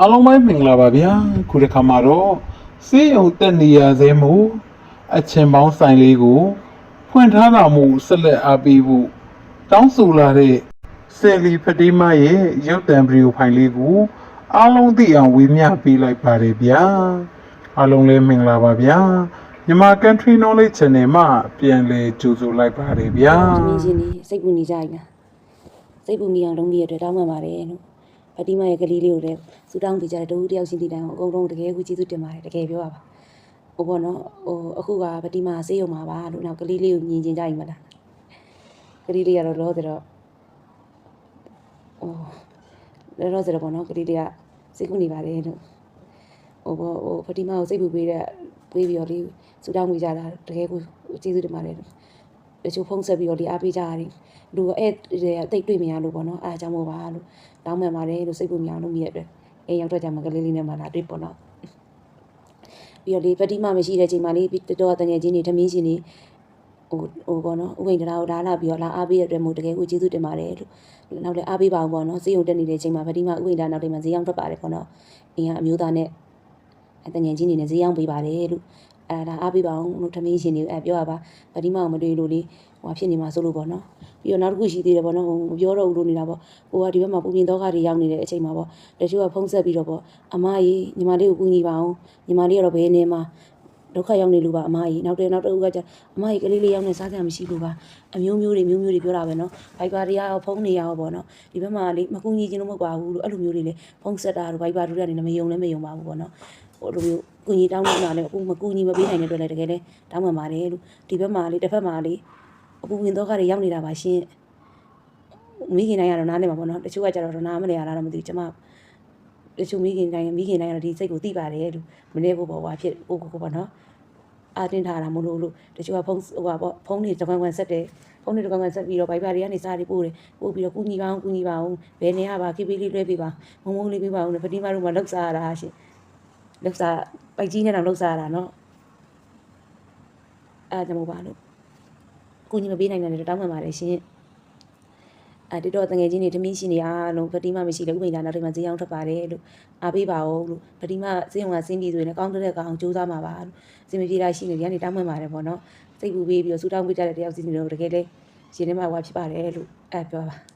အားလုံးပဲမင်္ဂလာပါဗျာခုတစ်ခါမှာတော့စေးရုံတက်နေရသေးမှုအချင်းပေါင်းဆိုင်လေးကိုဖွင့်ထားတာမှုဆက်လက်အားပေးဖို့တောင်းဆိုလာတဲ့ဆယ်လီဖတီမာရဲ့ရုပ်တံဗီဒီယိုဖိုင်လေးကိုအားလုံးသိအောင်ဝေမျှပေးလိုက်ပါတယ်ဗျာအားလုံးလည်းမင်္ဂလာပါဗျာမြန်မာ Country Knowledge Channel မှာပြန်လည်ကြိုဆိုလိုက်ပါတယ်ဗျာသမီးချင်းနေစိတ်ပူနေကြရင်လားစိတ်ပူမိအောင်လုပ်မိရတဲ့တောင်းပန်ပါတယ်လို့ ဖတီမာရဲ့ကလေးလေးကိုလည်းစူတောင်းပေးကြတဲ့တူတယောက်ချင်းတီတိုင်းကိုအကုန်လုံးတကယ်ကိုကျေးဇူးတင်ပါတယ်တကယ်ပြောရပါဟိုဘောနော်ဟိုအခုကဖတီမာဆေးရုံမှာပါလို့နောက်ကလေးလေးကိုမြင်ကျင်ကြရင်မလားကလေးလေးကတော့လောတယ်တော့ဟိုလောလောဆယ်တော့ဘောနော်ကလေးလေးကစိတ်ကူနေပါတယ်လို့ဟိုဘောဟိုဖတီမာကိုစိတ်ပူပေးတဲ့ပေးပြီးတော့လေးစူတောင်းပေးကြတာတကယ်ကိုကျေးဇူးတင်ပါတယ်လို့ တချို့ဖုန်းဆက်ပြီးတော့ဒီအားပေးကြရတယ်လူကအဲ့တိတ်တွေ့မရလို့ပေါ့နော်အားကြောင့်မို့ပါလို့တောင်းပန်ပါတယ်လို့စိတ်ပူမရအောင်လုပ်မိရတဲ့အိမ်ရောက်တော့ကြမှာကလေးလေးနဲ့မှလာတွေ့ပေါ့နော်ပြီးတော့ဒီပတိမမရှိတဲ့ချိန်မှာလေးတော်တော်တငယ်ချင်းတွေထမင်းရှင်တွေဟိုဟိုပေါ့နော်ဥပိန်တရားကိုဒါလာပြီးတော့လာအားပေးရတဲ့မို့တကယ်ကိုကျေးဇူးတင်ပါတယ်လို့နောက်လည်းအားပေးပါအောင်ပေါ့နော်စေယုံတက်နေတဲ့ချိန်မှာပတိမဥပိန်တရားနောက်တိုင်းမှာဈေးရောက်ထွက်ပါတယ်ပေါ့နော်အင်းကအမျိုးသားနဲ့တငယ်ချင်းတွေနဲ့ဈေးရောက်ပေးပါတယ်လို့ အဲဒါအားပေးပါအောင်လို့ထမင်းရှင်တွေအဲပြောရပါပတိမကိုမတွေ့လို့လေဟိုဖြစ်နေမှာဆိုလို့ပေါ့နော်ပြီးတော့နောက်တစ်ခုရှိသေးတယ်ပေါ့နော်ဟိုမပြောတော့ဘူးလို့နေတာပေါ့ကိုကဒီဘက်မှာပူပြင်းတော့ကားတွေရောက်နေတဲ့အချိန်မှာပေါ့တချို့ကဖုံးဆက်ပြီးတော့ပေါ့အမကြီးညီမလေးကိုကူညီပါအောင်ညီမလေးကတော့ဘယ်နေမှာဒုက္ခရောက်နေလို့ပါအမကြီးနောက်တဲ့နောက်တစ်ခုကကျအမကြီးကလေးလေးရောက်နေစားကြမရှိလို့ပါအမျိုးမျိုးတွေမျိုးမျိုးတွေပြောတာပဲနော်ဘိုက်ပါတွေရောဖုံးနေရရောပေါ့နော်ဒီဘက်မှာလေမကူညီခြင်းလို့မဟုတ်ပါဘူးလို့အဲ့လိုမျိုးတွေလေဖုံးဆက်တာတို့ဘိုက်ပါတို့ကနေမယုံလည်းမယုံပါဘူးပေါ့နော်ဟိုလိုမျိုး ကူညီတောင်းလို့နာလည်းအခုမကူညီမပေးနိုင်တဲ့အတွက်လည်းတကယ်လည်းတောင်းပန်ပါတယ်လို့ဒီဘက်မှာလေတစ်ဖက်မှာလေအပူဝင်တော့ကတွေရောက်နေတာပါရှင်မိခင်တိုင်းကတော့နားနေမှာပေါ့နော်တချို့ကကြတော့နားမလဲရတာတော့မသိဘူးကျမတချို့မိခင်တိုင်းမိခင်တိုင်းကတော့ဒီစိတ်ကိုသိပါတယ်လို့မနေဘူးပေါ့ကွာဖြစ်ကိုကိုကိုပေါ့နော်အာတင်ထားတာမလို့လို့တချို့ကဖုန်းဟိုပါပေါ့ဖုန်းတွေတကွန်ကွန်ဆက်တယ်ဖုန်းတွေတကွန်ကွန်ဆက်ပြီးတော့ဘိုက်ပါတွေကနေစားတွေပို့တယ်ပို့ပြီးတော့ကုညီပါအောင်ကုညီပါအောင်ဘယ်နေရပါခိပေးလေးလွှဲပေးပါမုံမုံလေးပေးပါအောင်ဖတီမာတို့မှာလောက်စားရတာရှင် လောက်စားပိုက်ကြီးနဲ့တော့လောက်စားရတာနော်အားကြောင့်မပါလို့ကိုကြီးမပေးနိုင်တယ်လို့တောင်းပန်ပါတယ်ရှင်အဲဒီတော့တငယ်ချင်းတွေထမင်းရှင်တွေအားလုံးဖတီမမရှိလည်းဥပိ္ပဒါနောက်ထပ်မှဈေးအောင်ထွက်ပါတယ်လို့အားပေးပါဦးလို့ဖတီမဈေးအောင်ကဆင်းပြီးဆိုရင်လည်းကောင်းတဲ့ကောင်စူးစမ်းမှာပါလို့စင်မပြေတာရှိနေတယ်ဒီကနေတောင်းပန်ပါတယ်ပေါ့နော်စိတ်ပူပေးပြီးတော့စူတောင်းပေးကြတဲ့တယောက်စီနေတော့တကယ်လေရှင်ထဲမှာဟွာဖြစ်ပါတယ်လို့အဲပြောပါ